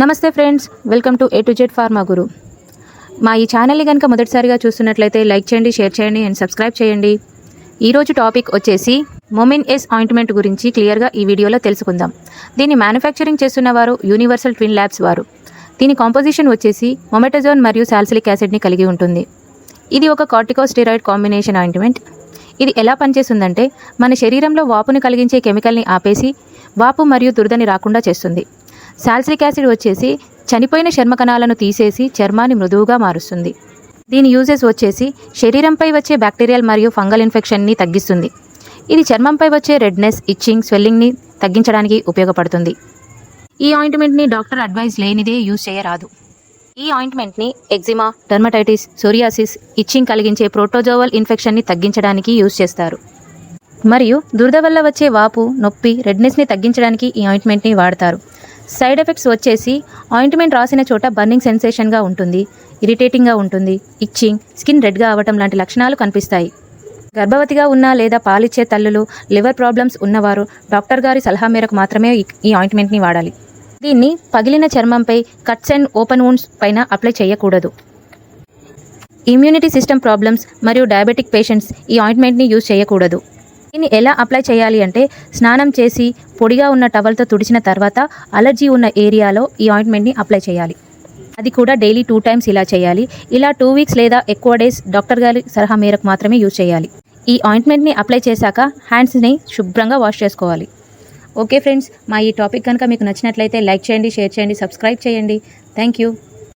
నమస్తే friends welcome to A to Z pharma Guru మా ఈ ఛానల్ని కనుక మొదటిసారిగా చూస్తున్నట్లయితే లైక్ చేయండి షేర్ చేయండి అండ్ సబ్స్క్రైబ్ చేయండి. ఈరోజు టాపిక్ వచ్చేసి మొమిన్ ఎస్ ఆయింట్మెంట్ గురించి క్లియర్గా ఈ వీడియోలో తెలుసుకుందాం. దీన్ని మ్యానుఫ్యాక్చరింగ్ చేస్తున్న వారు యూనివర్సల్ ట్విన్ ల్యాబ్స్ వారు. దీని కాంపోజిషన్ వచ్చేసి మొమెటజోన్ మరియు సాల్సిలిక్ యాసిడ్ని కలిగి ఉంటుంది. ఇది ఒక కార్టికోస్టిరాయిడ్ కాంబినేషన్ ఆయింట్మెంట్ ఇది ఎలా పనిచేస్తుందంటే మన శరీరంలో వాపుని కలిగించే కెమికల్ని ఆపేసి వాపు మరియు దురదని రాకుండా చేస్తుంది. సాల్సిలిక్ యాసిడ్ వచ్చేసి చనిపోయిన చర్మ కణాలను తీసేసి చర్మాన్ని మృదువుగా మారుస్తుంది. దీని యూజెస్ వచ్చేసి శరీరంపై వచ్చే బ్యాక్టీరియల్ మరియు ఫంగల్ ఇన్ఫెక్షన్ని తగ్గిస్తుంది. ఇది చర్మంపై వచ్చే రెడ్నెస్ ఇచ్చింగ్ స్వెల్లింగ్ని తగ్గించడానికి ఉపయోగపడుతుంది. ఈ ఆయింట్మెంట్ని డాక్టర్ అడ్వైజ్ లేనిదే యూజ్ చేయరాదు. ఈ ఆయింట్మెంట్ని ఎగ్జిమా డర్మటైటిస్ సోరియాసిస్ ఇచ్చింగ్ కలిగించే ప్రోటోజోవల్ ఇన్ఫెక్షన్ని తగ్గించడానికి యూజ్ చేస్తారు. మరియు దురద వల్ల వచ్చే వాపు నొప్పి రెడ్నెస్ని తగ్గించడానికి ఈ ఆయింట్మెంట్ని వాడతారు. సైడ్ ఎఫెక్ట్స్ వచ్చేసి ఆయింట్మెంట్ రాసిన చోట బర్నింగ్ సెన్సేషన్గా ఉంటుంది ఇరిటేటింగ్గా ఉంటుంది ఇచ్చింగ్ స్కిన్ రెడ్గా అవ్వటం లాంటి లక్షణాలు కనిపిస్తాయి. గర్భవతిగా ఉన్న లేదా పాలిచ్చే తల్లులు లివర్ ప్రాబ్లమ్స్ ఉన్నవారు డాక్టర్ గారి సలహా మేరకు మాత్రమే ఈ- ఆయింట్మెంట్ని వాడాలి. దీన్ని పగిలిన చర్మంపై కట్స్ అండ్ ఓపెన్ వూండ్స్ పైన అప్లై చేయకూడదు. ఇమ్యూనిటీ సిస్టమ్ ప్రాబ్లమ్స్ మరియు డయాబెటిక్ పేషెంట్స్ ఈ ఆయింట్మెంట్ని యూజ్ చేయకూడదు. దీన్ని ఎలా అప్లై చేయాలి అంటే స్నానం చేసి పొడిగా ఉన్న టవల్తో తుడిచిన తర్వాత అలర్జీ ఉన్న ఏరియాలో ఈ ఆయింట్మెంట్ని అప్లై చేయాలి. అది కూడా డైలీ టూ టైమ్స్ ఇలా చేయాలి. ఇలా టూ వీక్స్ లేదా ఎక్కువ డేస్ డాక్టర్ గారి సలహా మేరకు మాత్రమే యూజ్ చేయాలి. ఈ ఆయింట్మెంట్ని అప్లై చేశాక హ్యాండ్స్ని శుభ్రంగా వాష్ చేసుకోవాలి. ఓకే ఫ్రెండ్స్ మా ఈ టాపిక్ కనుక మీకు నచ్చినట్లయితే లైక్ చేయండి షేర్ చేయండి సబ్స్క్రైబ్ చేయండి. Thank you